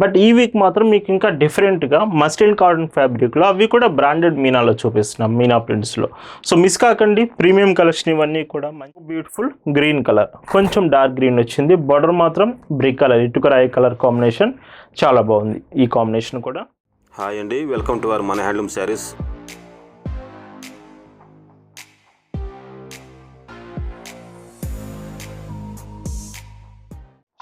But ఈ week మాత్రం మీకు ఇంకా డిఫరెంట్గా మస్టిల్ కాటన్ ఫ్యాబ్రిక్లో అవి కూడా బ్రాండెడ్ మీనాలో చూపిస్తున్నాం మీనా ప్రింట్స్లో సో మిస్ కాకండి ప్రీమియం కలెక్షన్ ఇవన్నీ కూడా మంచి బ్యూటిఫుల్ గ్రీన్ కలర్ కొంచెం డార్క్ గ్రీన్ వచ్చింది బార్డర్ మాత్రం బ్రిక్ కలర్ ఇటుక రాయి కలర్ కాంబినేషన్ చాలా బాగుంది. ఈ కాంబినేషన్ కూడా. హాయ్ అండి వెల్కమ్ టు అవర్ మన హ్యాండ్లూమ్ శారీస్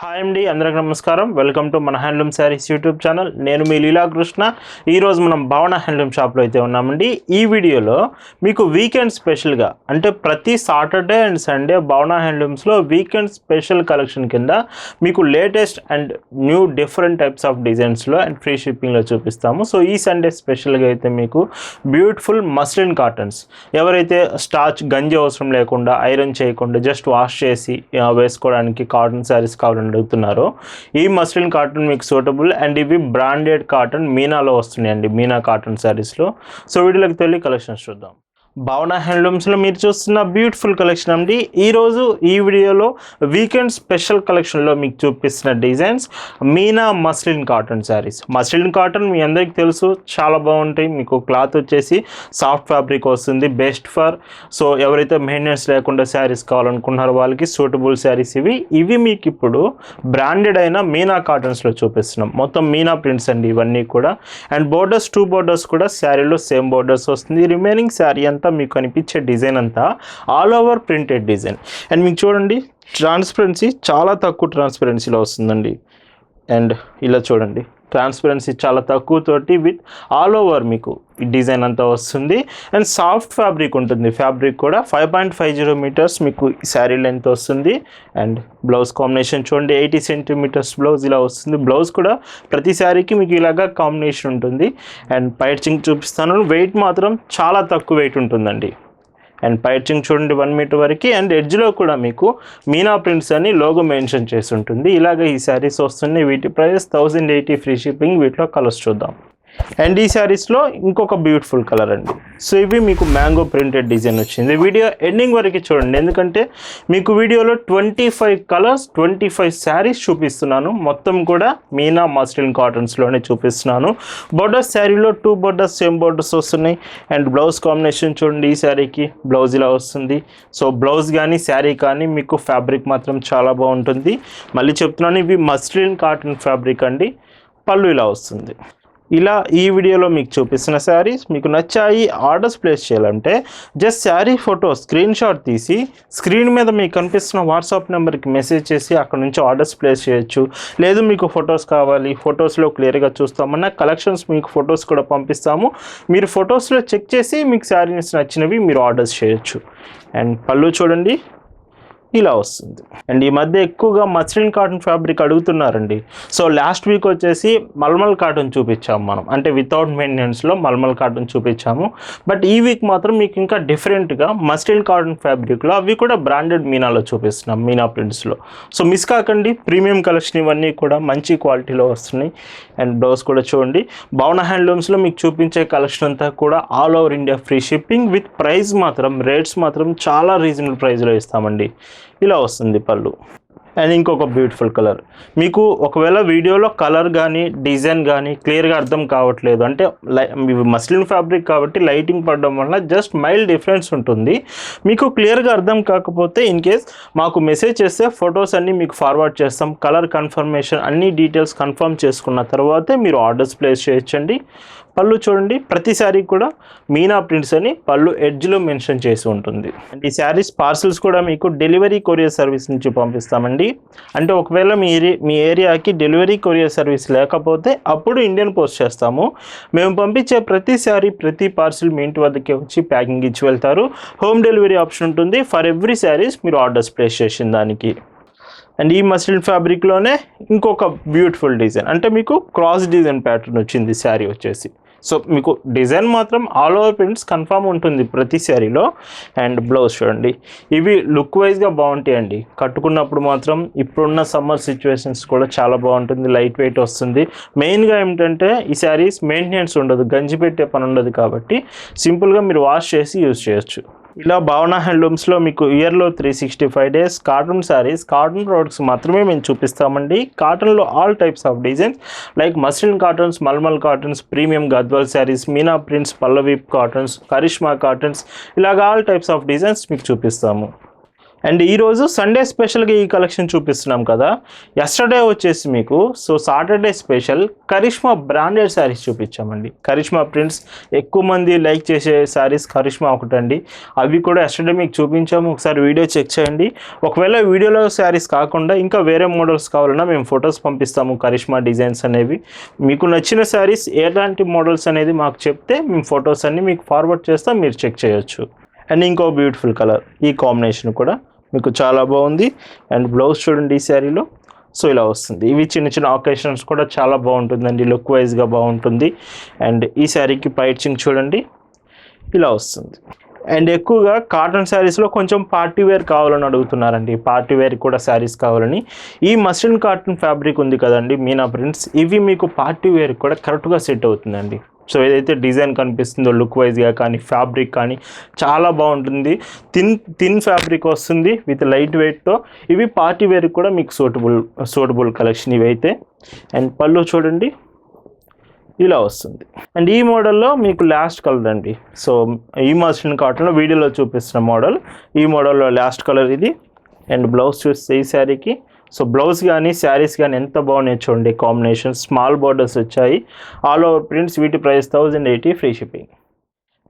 హాయ్ అండి అందరికి నమస్కారం. వెల్కమ్ టు మన హ్యాండ్లూమ్ శారీస్ యూట్యూబ్ ఛానల్ నేను మీ లీలాకృష్ణ ఈరోజు మనం భావన హ్యాండ్లూమ్ షాప్లో అయితే ఉన్నామండి ఈ వీడియోలో మీకు వీకెండ్ స్పెషల్గా అంటే ప్రతి సాటర్డే అండ్ సండే భావన హ్యాండ్లూమ్స్లో వీకెండ్ స్పెషల్ కలెక్షన్ కింద మీకు latest and new different types of డిజైన్స్లో and free షిప్పింగ్లో చూపిస్తాము. సో ఈ సండే స్పెషల్గా అయితే మీకు బ్యూటిఫుల్ మస్లిన్ కాటన్స్ ఎవరైతే స్టార్చ్ గంజి అవసరం లేకుండా ఐరన్ చేయకుండా జస్ట్ వాష్ చేసి వేసుకోవడానికి కాటన్ శారీస్ కావాలని అడుగుతున్నారో. ఈ మస్లిన్ కాటన్ మీకు సూటబుల్ అండ్ ఇవి బ్రాండెడ్ కాటన్ మీనాలో వస్తున్నాయండి మీనా కాటన్ శారీస్లో. సో వీటిలోకి తెలియ కలెక్షన్స్ చూద్దాం. భావన హ్యాండ్లూమ్స్లో మీరు చూస్తున్న బ్యూటిఫుల్ కలెక్షన్ అండి. ఈరోజు ఈ వీడియోలో వీకెండ్ స్పెషల్ కలెక్షన్లో మీకు చూపిస్తున్న designs Meena muslin cotton saris. Muslin cotton మీ అందరికీ తెలుసు చాలా బాగుంటాయి. మీకు క్లాత్ వచ్చేసి సాఫ్ట్ ఫ్యాబ్రిక్ వస్తుంది బెస్ట్ ఫర్. సో ఎవరైతే మెయింటెనెన్స్ లేకుండా శారీస్ కావాలనుకున్నారో వాళ్ళకి సూటబుల్ శారీస్ ఇవి. ఇవి మీకు ఇప్పుడు బ్రాండెడ్ అయిన మీనా కాటన్స్లో చూపిస్తున్నాం. మొత్తం మీనా ప్రింట్స్ అండి ఇవన్నీ కూడా. అండ్ బోర్డర్స్ టూ బోర్డర్స్ కూడా శారీలో సేమ్ బోర్డర్స్ వస్తుంది. రిమైనింగ్ శారీ అంతా అంతా మీకు కనిపించే డిజైన్ అంతా all over printed design. And మీకు చూడండి ట్రాన్స్పరెన్సీ చాలా తక్కువ ట్రాన్స్పరెన్సీలో వస్తుందండి. అండ్ ఇలా చూడండి. ట్రాన్స్పరెన్సీ చాలా తక్కువతోటి విత్ ఆల్ ఓవర్ మీకు ఈ డిజైన్ అంతా వస్తుంది. అండ్ సాఫ్ట్ ఫ్యాబ్రిక్ ఉంటుంది. ఫ్యాబ్రిక్ కూడా five point five zero metres మీకు శారీ లెంత్ వస్తుంది. అండ్ బ్లౌజ్ కాంబినేషన్ చూడండి ఎయిటీ సెంటీమీటర్స్ బ్లౌజ్ ఇలా వస్తుంది. బ్లౌజ్ కూడా ప్రతి శారీకి మీకు ఇలాగా కాంబినేషన్ ఉంటుంది. అండ్ పైచింగ్ చూపిస్తాను. వెయిట్ మాత్రం చాలా తక్కువ వెయిట్ ఉంటుందండి. అండ్ పైచింగ్ చూడండి వన్ మీటర్ వరకు. అండ్ ఎడ్జ్లో కూడా మీకు మీనా ప్రింట్స్ అని లోగో మెన్షన్ చేసి ఉంటుంది. ఇలాగ ఈ శారీస్ వస్తున్నాయి. వీటి price thousand eighty free shipping వీటిలో కలర్స్ చూద్దాం. అండ్ ఈ శారీస్లో ఇంకొక బ్యూటిఫుల్ కలర్ అండి. సో ఇవి మీకు మ్యాంగో ప్రింటెడ్ డిజైన్ వచ్చింది. వీడియో ఎండింగ్ వరకు చూడండి. ఎందుకంటే మీకు వీడియోలో twenty five colours twenty five saris చూపిస్తున్నాను. మొత్తం కూడా మీనా మస్లిన్ కాటన్స్లోనే చూపిస్తున్నాను. బోర్డర్స్ శారీలో టూ బోర్డర్స్ సేమ్ బోర్డర్స్ వస్తున్నాయి. అండ్ బ్లౌజ్ కాంబినేషన్ చూడండి ఈ శారీకి బ్లౌజ్ ఇలా వస్తుంది. సో బ్లౌజ్ కానీ శారీ కానీ మీకు ఫ్యాబ్రిక్ మాత్రం చాలా బాగుంటుంది. మళ్ళీ చెప్తున్నాను ఇవి మస్లిన్ కాటన్ ఫ్యాబ్రిక్ అండి. పళ్ళు ఇలా వస్తుంది. ఇలా ఈ వీడియోలో మీకు చూపిస్తున్న శారీస్ మీకు నచ్చాయి ఆర్డర్స్ ప్లేస్ చేయాలంటే just sari photo screen shot తీసి స్క్రీన్ మీద మీకు కనిపిస్తున్న వాట్సాప్ నెంబర్కి మెసేజ్ చేసి అక్కడ నుంచి ఆర్డర్స్ ప్లేస్ చేయొచ్చు. లేదు మీకు ఫొటోస్ కావాలి ఫొటోస్లో క్లియర్గా చూస్తామన్నా కలెక్షన్స్ మీకు ఫొటోస్ కూడా పంపిస్తాము. మీరు ఫొటోస్లో చెక్ చేసి మీకు శారీస్ నచ్చినవి మీరు ఆర్డర్స్ చేయొచ్చు. అండ్ పళ్ళు చూడండి. ఇలా వస్తుంది. అండ్ ఈ మధ్య ఎక్కువగా మస్లిన్ కాటన్ ఫ్యాబ్రిక్ అడుగుతున్నారండి. సో లాస్ట్ వీక్ వచ్చేసి మల్మల్ కాటన్ చూపించాము మనం. అంటే వితౌట్ మెయింటెనెన్స్లో మల్మల్ కాటన్ చూపించాము. బట్ ఈ వీక్ మాత్రం మీకు ఇంకా డిఫరెంట్గా మస్లిన్ కాటన్ ఫ్యాబ్రిక్లో అవి కూడా బ్రాండెడ్ మీనాలో చూపిస్తున్నాం మీనా ప్రింట్స్లో సో మిస్ కాకండి ప్రీమియం కలెక్షన్ ఇవన్నీ కూడా మంచి క్వాలిటీలో వస్తున్నాయి. అండ్ డోస్ కూడా చూడండి. భవన హ్యాండ్లూమ్స్లో మీకు చూపించే కలెక్షన్ అంతా కూడా all over India free shipping with price మాత్రం రేట్స్ మాత్రం చాలా రీజనబుల్ ప్రైస్లో ఇస్తామండి. ఇలా వస్తుంది పళ్ళు. అండ్ ఇంకొక బ్యూటిఫుల్ కలర్. మీకు ఒకవేళ వీడియోలో కలర్ కానీ డిజైన్ కానీ క్లియర్గా అర్థం కావట్లేదు. అంటే లై మస్లిన్ ఫ్యాబ్రిక్ కాబట్టి లైటింగ్ పడడం వల్ల జస్ట్ మైల్డ్ డిఫరెన్స్ ఉంటుంది. మీకు క్లియర్గా అర్థం కాకపోతే ఇన్ కేస్ మాకు మెసేజ్ చేస్తే ఫొటోస్ అన్నీ మీకు ఫార్వర్డ్ చేస్తాం. కలర్ కన్ఫర్మేషన్ అన్ని డీటెయిల్స్ కన్ఫర్మ్ చేసుకున్న తర్వాతే మీరు ఆర్డర్స్ ప్లేస్ చేయొచ్చండి. పళ్ళు చూడండి ప్రతి శారీ కూడా మీనా ప్రింట్స్ అని పళ్ళు ఎడ్జ్లో మెన్షన్ చేసి ఉంటుంది. అండ్ ఈ శారీస్ పార్సల్స్ కూడా మీకు డెలివరీ కొరియర్ సర్వీస్ నుంచి పంపిస్తామండి. అంటే ఒకవేళ మీ ఏరియా మీ ఏరియాకి డెలివరీ కొరియర్ సర్వీస్ లేకపోతే అప్పుడు ఇండియన్ పోస్ట్ చేస్తాము. మేము పంపించే ప్రతి శారీ ప్రతి పార్సిల్ మీ ఇంటి వద్దకే వచ్చి ప్యాకింగ్ ఇచ్చి వెళ్తారు. హోమ్ డెలివరీ ఆప్షన్ ఉంటుంది. ఫర్ ఎవ్రీ శారీస్ మీరు ఆర్డర్స్ ప్లేస్ చేసిన దానికి. అండ్ ఈ మస్లిన్ ఫ్యాబ్రిక్లోనే ఇంకొక బ్యూటిఫుల్ డిజైన్ అంటే మీకు క్రాస్ డిజైన్ ప్యాటర్న్ వచ్చింది శారీ వచ్చేసి. సో మీకు డిజైన్ మాత్రం ఆల్ ఓవర్ ప్రింట్స్ కన్ఫామ్ ఉంటుంది ప్రతి శారీలో. అండ్ బ్లౌజ్ చూడండి ఇవి లుక్ వైజ్గా బాగుంటాయండి. కట్టుకున్నప్పుడు మాత్రం ఇప్పుడున్న సమ్మర్ సిచ్యువేషన్స్ కూడా చాలా బాగుంటుంది లైట్ వెయిట్ వస్తుంది. మెయిన్గా ఏమిటంటే ఈ శారీస్ మెయింటెనెన్స్ ఉండదు గంజి పెట్టే పని ఉండదు కాబట్టి సింపుల్గా మీరు వాష్ చేసి యూజ్ చేయొచ్చు. ఇలా భావన హ్యాండ్లూమ్స్లో మీకు ఇయర్లో three sixty five days cotton saris cotton products మాత్రమే మేము చూపిస్తామండి. కాటన్లో all types of designs like muslin cottons malmal cottons premium Gadwal saris Meena prints పల్లవీప్ cottons Karishma cottons ఇలాగ ఆల్ టైప్స్ ఆఫ్ డిజైన్స్ మీకు చూపిస్తాము. అండ్ ఈరోజు సండే స్పెషల్గా ఈ కలెక్షన్ చూపిస్తున్నాం కదా. ఎస్టర్డే వచ్చేసి మీకు so Saturday special Karishma branded sarees చూపించామండి. Karishma prints ఎక్కువ మంది లైక్ చేసే శారీస్ కరిష్మా ఒకటండి. అవి కూడా ఎస్టర్డే మీకు చూపించాము. ఒకసారి వీడియో చెక్ చేయండి. ఒకవేళ వీడియోలో శారీస్ కాకుండా ఇంకా వేరే మోడల్స్ కావాలన్నా మేము ఫొటోస్ పంపిస్తాము కరిష్మా డిజైన్స్ అనేవి. మీకు నచ్చిన శారీస్ ఎలాంటి మోడల్స్ అనేది మాకు చెప్తే మేము ఫొటోస్ అన్నీ మీకు ఫార్వర్డ్ చేస్తాం మీరు చెక్ చేయొచ్చు. అండ్ ఇంకో బ్యూటిఫుల్ కలర్ ఈ కాంబినేషన్ కూడా. మీకు చాలా బాగుంది. అండ్ బ్లౌజ్ చూడండి ఈ శారీలో. సో ఇలా వస్తుంది. ఇవి చిన్న చిన్న ఆకేషన్స్ కూడా చాలా బాగుంటుందండి. లుక్ వైజ్గా బాగుంటుంది. అండ్ ఈ శారీకి పైచింగ్ చూడండి. ఇలా వస్తుంది. అండ్ ఎక్కువగా కాటన్ శారీస్లో కొంచెం పార్టీ వేర్ కావాలని అడుగుతున్నారండి. పార్టీ వేర్ కూడా శారీస్ కావాలని. ఈ మస్లిన్ కాటన్ ఫ్యాబ్రిక్ ఉంది కదండి మీనా ప్రింట్స్. ఇవి మీకు పార్టీ వేర్ కూడా కరెక్ట్గా సెట్ అవుతుందండి. సో ఏదైతే డిజైన్ కనిపిస్తుందో లుక్ వైజ్గా కానీ ఫ్యాబ్రిక్ కానీ చాలా బాగుంటుంది. థిన్ థిన్ ఫ్యాబ్రిక్ వస్తుంది విత్ లైట్ వెయిట్తో ఇవి పార్టీ వేర్ కూడా మీకు సూటబుల్ సూటబుల్ కలెక్షన్ ఇవి అయితే అండ్ పళ్ళు చూడండి ఇలా వస్తుంది. అండ్ ఈ మోడల్లో మీకు లాస్ట్ కలర్ అండి. సో ఈ మస్లిన్ కాటన్లో వీడియోలో చూపిస్తున్న మోడల్ ఈ మోడల్లో లాస్ట్ కలర్ ఇది. అండ్ బ్లౌజ్ చూస్తే ఈ శారీకి సో బ్లౌజ్ కానీ శారీస్ కానీ ఎంత బాగున్నాయి చూడండి కాంబినేషన్ స్మాల్ బార్డర్స్ వచ్చాయి. ఆల్ ఓవర్ ప్రింట్స్ వీటి price thousand eighty free shipping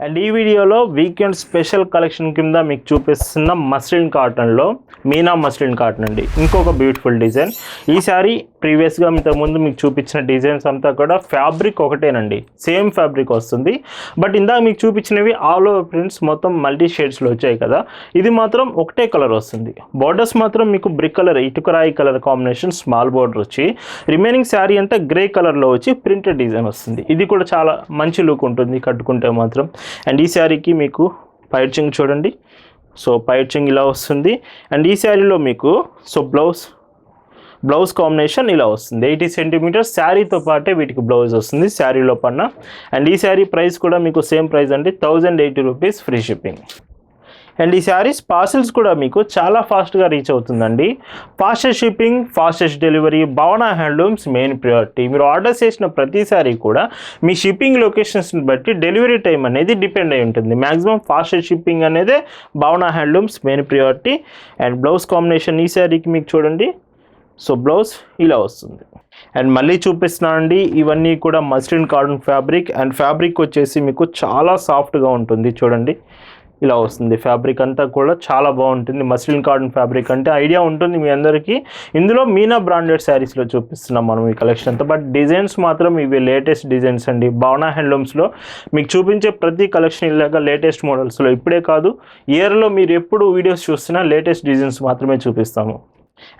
and ఈ వీడియోలో వీకెండ్ స్పెషల్ కలెక్షన్ కింద మీకు చూపిస్తున్న మస్లిన్ కాటన్లో మీనా మస్లిన్ కాటన్ అండి. ఇంకొక బ్యూటిఫుల్ డిజైన్ ఈ శారీ ప్రీవియస్గా ఇంతకుముందు మీకు చూపించిన డిజైన్స్ అంతా కూడా ఫ్యాబ్రిక్ ఒకటేనండి. సేమ్ ఫ్యాబ్రిక్ వస్తుంది. బట్ ఇందాక మీకు చూపించినవి ఆల్ ఓవర్ ప్రింట్స్ మొత్తం మల్టీ షేడ్స్లో వచ్చాయి కదా. ఇది మాత్రం ఒకటే కలర్ వస్తుంది. బార్డర్స్ మాత్రం మీకు బ్రిక్ కలర్ ఇటుకరాయి కలర్ కాంబినేషన్ స్మాల్ బార్డర్ వచ్చి రిమైనింగ్ శారీ అంతా గ్రే కలర్లో వచ్చి ప్రింటెడ్ డిజైన్ వస్తుంది. ఇది కూడా చాలా మంచి లుక్ ఉంటుంది కట్టుకుంటే మాత్రం. అండ్ ఈ శారీకి మీకు పైర్చింగ్ చూడండి. సో పైర్చింగ్ ఇలా వస్తుంది. అండ్ ఈ శారీలో మీకు సో బ్లౌజ్ బ్లౌజ్ కాంబినేషన్ ఇలా వస్తుంది. ఎయిటీ సెంటీమీటర్స్ శారీతో పాటే వీటికి బ్లౌజ్ వస్తుంది. శారీలో పన్న అండ్ ఈ శారీ ప్రైస్ కూడా మీకు సేమ్ ప్రైస్ అండి. Thousand eighty rupees free shipping. And ఈ శారీస్ పార్సిల్స్ కూడా మీకు చాలా ఫాస్ట్గా రీచ్ అవుతుందండి. Fastest shipping fastest delivery Bhavana handlooms main priority. మీరు ఆర్డర్ చేసిన ప్రతిసారి కూడా మీ షిప్పింగ్ లొకేషన్స్ని బట్టి డెలివరీ టైం అనేది డిపెండ్ అయి ఉంటుంది. మ్యాక్సిమం ఫాస్టెస్ట్ షిప్పింగ్ అనేది Bhavana handlooms main priority. And blouse combination ఈ శారీకి మీకు చూడండి. సో బ్లౌజ్ ఇలా వస్తుంది. అండ్ మళ్ళీ చూపిస్తున్నానండి ఇవన్నీ కూడా muslin cotton fabric and fabric వచ్చేసి మీకు చాలా సాఫ్ట్గా ఉంటుంది చూడండి. ఇలా వస్తుంది ఫ్యాబ్రిక్ అంతా కూడా చాలా బాగుంటుంది. మస్లిన్ కాటన్ ఫ్యాబ్రిక్ అంటే ఐడియా ఉంటుంది మీ అందరికీ. ఇందులో మీనా బ్రాండెడ్ శారీస్లో చూపిస్తున్నాం మనం ఈ కలెక్షన్ అంతా. బట్ డిజైన్స్ మాత్రం ఇవి లేటెస్ట్ డిజైన్స్ అండి. భావనా హ్యాండ్లూమ్స్లో మీకు చూపించే ప్రతి కలెక్షన్ ఇలాగా లేటెస్ట్ మోడల్స్లో ఇప్పుడే కాదు ఇయర్లో మీరు ఎప్పుడు వీడియోస్ చూసినా లేటెస్ట్ డిజైన్స్ మాత్రమే చూపిస్తాము.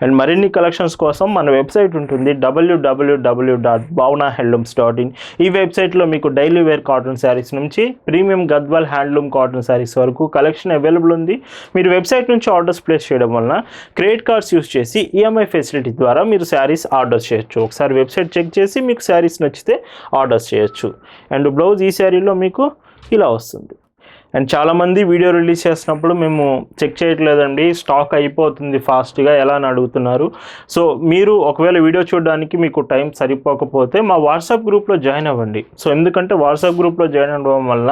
అండ్ మరిన్ని కలెక్షన్స్ కోసం మన వెబ్సైట్ ఉంటుంది W W W dot Bhavana handlooms dot in ఈ వెబ్సైట్లో మీకు డైలీ వేర్ కాటన్ శారీస్ నుంచి premium Gadwal handloom cotton saris వరకు కలెక్షన్ అవైలబుల్ ఉంది. మీరు వెబ్సైట్ నుంచి ఆర్డర్స్ ప్లేస్ చేయడం వలన క్రెడిట్ కార్డ్స్ యూస్ చేసి ఈఎంఐ ఫెసిలిటీ ద్వారా మీరు శారీస్ ఆర్డర్ చేయొచ్చు. ఒకసారి వెబ్సైట్ చెక్ చేసి మీకు శారీస్ నచ్చితే ఆర్డర్స్ చేయొచ్చు. అండ్ బ్లౌజ్ ఈ శారీలో మీకు ఇలా వస్తుంది. అండ్ చాలామంది వీడియో రిలీజ్ చేసినప్పుడు మేము చెక్ చేయట్లేదండి. స్టాక్ అయిపోతుంది ఫాస్ట్గా ఎలా అని అడుగుతున్నారు. సో మీరు ఒకవేళ వీడియో చూడడానికి మీకు టైం సరిపోకపోతే మా వాట్సాప్ గ్రూప్లో జాయిన్ అవ్వండి. సో ఎందుకంటే వాట్సాప్ గ్రూప్లో జాయిన్ అవ్వడం వల్ల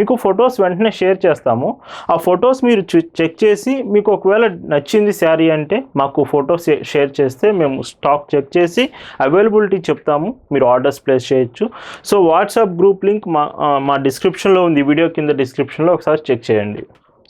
మీకు ఫొటోస్ వెంటనే షేర్ చేస్తాము. ఆ ఫొటోస్ మీరు చెక్ చేసి మీకు ఒకవేళ నచ్చింది శారీ అంటే మాకు ఫొటోస్ షేర్ చేస్తే మేము స్టాక్ చెక్ చేసి అవైలబిలిటీ చెప్తాము. మీరు ఆర్డర్స్ ప్లేస్ చేయొచ్చు. సో వాట్సాప్ గ్రూప్ లింక్ మా మా డిస్క్రిప్షన్లో ఉంది. వీడియో కింద డిస్క్రిప్షన్ డిస్క్రిప్షన్లో ఒకసారి చెక్ చేయండి.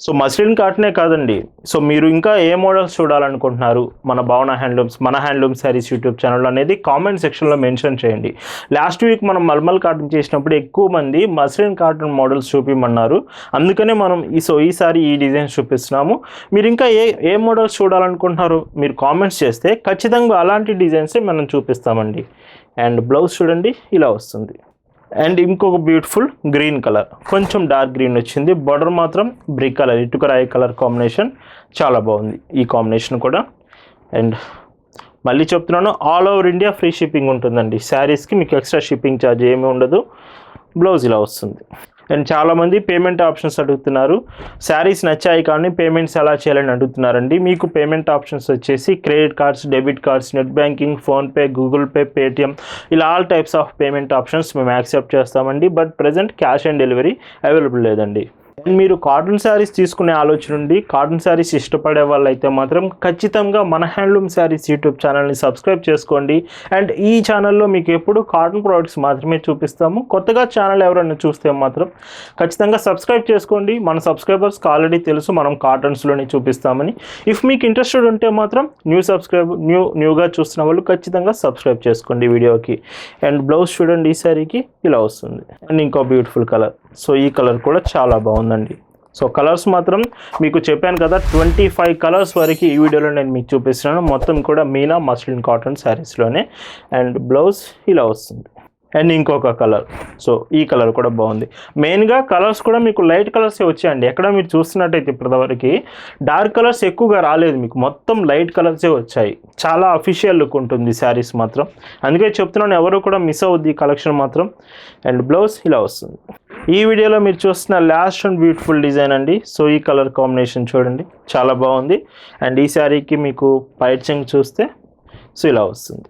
సో మస్లిన్ కాటనే కాదండి. సో మీరు ఇంకా ఏ మోడల్స్ చూడాలనుకుంటున్నారు? మన భావన హ్యాండ్లూమ్స్ మన హ్యాండ్లూమ్ శారీస్ యూట్యూబ్ ఛానల్ అనేది కామెంట్ సెక్షన్లో మెన్షన్ చేయండి. లాస్ట్ వీక్ మనం మల్మల్ కాటన్ చేసినప్పుడు ఎక్కువ మంది మస్లిన్ కాటన్ మోడల్స్ చూపిమన్నారు. అందుకనే మనం ఈ సో ఈసారి ఈ డిజైన్స్ చూపిస్తున్నాము. మీరు ఇంకా ఏ ఏ మోడల్స్ చూడాలనుకుంటున్నారు? మీరు కామెంట్స్ చేస్తే ఖచ్చితంగా అలాంటి డిజైన్సే మనం చూపిస్తామండి. అండ్ బ్లౌజ్ చూడండి ఇలా వస్తుంది. అండ్ ఇంకొక బ్యూటిఫుల్ గ్రీన్ కలర్ కొంచెం డార్క్ గ్రీన్ వచ్చింది. బార్డర్ మాత్రం బ్రిక్ కలర్ ఇటుక రాయి కలర్ కాంబినేషన్ చాలా బాగుంది ఈ కాంబినేషన్ కూడా. అండ్ మళ్ళీ చెప్తున్నాను all over India free shipping ఉంటుందండి. శారీస్కి మీకు ఎక్స్ట్రా షిప్పింగ్ ఛార్జ్ ఏమీ ఉండదు. బ్లౌజ్ ఇలా వస్తుంది. అండ్ చాలామంది పేమెంట్ ఆప్షన్స్ అడుగుతున్నారు. శారీస్ నచ్చాయి కానీ పేమెంట్స్ ఎలా చేయాలని అడుగుతున్నారండి. మీకు పేమెంట్ ఆప్షన్స్ వచ్చేసి credit cards debit cards net banking PhonePe Google Pay Paytm ఇలా all types of payment options మేము యాక్సెప్ట్ చేస్తామండి. But present cash on delivery available లేదండి. అండ్ మీరు కాటన్ శారీస్ తీసుకునే ఆలోచన ఉండి కాటన్ శారీస్ ఇష్టపడే వాళ్ళైతే మాత్రం ఖచ్చితంగా మన హ్యాండ్లూమ్ శారీస్ యూట్యూబ్ ఛానల్ని సబ్స్క్రైబ్ చేసుకోండి. అండ్ ఈ ఛానల్లో మీకు ఎప్పుడు కాటన్ ప్రోడక్ట్స్ మాత్రమే చూపిస్తాము. కొత్తగా ఛానల్ ఎవరైనా చూస్తే మాత్రం ఖచ్చితంగా సబ్స్క్రైబ్ చేసుకోండి. మన సబ్స్క్రైబర్స్కి ఆల్రెడీ తెలుసు మనం కాటన్స్లోనే చూపిస్తామని. ఇఫ్ మీకు ఇంట్రెస్టెడ్ ఉంటే మాత్రం న్యూ సబ్స్క్రైబ్ న్యూ న్యూగా చూస్తున్న వాళ్ళు ఖచ్చితంగా సబ్స్క్రైబ్ చేసుకోండి వీడియోకి. అండ్ బ్లౌజ్ చూడండి ఈ శారీకి ఇలా వస్తుంది. అండ్ ఇంకో బ్యూటిఫుల్ కలర్ సో ఈ కలర్ కూడా చాలా బాగుందండి. సో కలర్స్ మాత్రం మీకు చెప్పాను కదా ట్వంటీ ఫైవ్ కలర్స్ వరకు ఈ వీడియోలో నేను మీకు చూపిస్తున్నాను. మొత్తం కూడా మీనా మస్లిన్ కాటన్ శారీస్లోనే. అండ్ బ్లౌజ్ ఇలా వస్తుంది. అండ్ ఇంకొక కలర్. సో ఈ కలర్ కూడా బాగుంది. మెయిన్గా కలర్స్ కూడా మీకు లైట్ కలర్సే వచ్చాయండి. ఎక్కడ మీరు చూస్తున్నట్టయితే ఇప్పటివరకు డార్క్ కలర్స్ ఎక్కువగా రాలేదు మీకు. మొత్తం లైట్ కలర్సే వచ్చాయి. చాలా అఫీషియల్ లుక్ ఉంటుంది శారీస్ మాత్రం. అందుకే చెప్తున్నాను ఎవరు కూడా మిస్ అవుద్ది కలెక్షన్ మాత్రం. అండ్ బ్లౌజ్ ఇలా వస్తుంది. ఈ వీడియోలో మీరు చూస్తున్న లాస్ట్ అండ్ బ్యూటిఫుల్ డిజైన్ అండి. సో ఈ కలర్ కాంబినేషన్ చూడండి. చాలా బాగుంది. అండ్ ఈ శారీకి మీకు పైచింగ్ చూస్తే సో ఇలా వస్తుంది.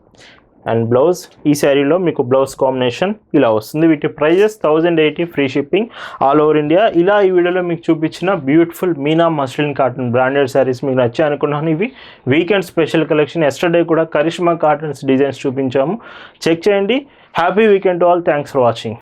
అండ్ బ్లౌజ్ ఈ శారీలో మీకు బ్లౌజ్ కాంబినేషన్ ఇలా వస్తుంది. వీటి prices thousand eighty free shipping all over India ఇలా ఈ వీడియోలో మీకు చూపించిన beautiful Meena muslin cotton branded saris మీకు నచ్చాయి అనుకున్నాను. ఇవి వీకెండ్ స్పెషల్ కలెక్షన్ ఎస్టర్డే కూడా కరిష్మా కాటన్స్ డిజైన్స్ చూపించాము. చెక్ చేయండి. Happy weekend all thanks for watching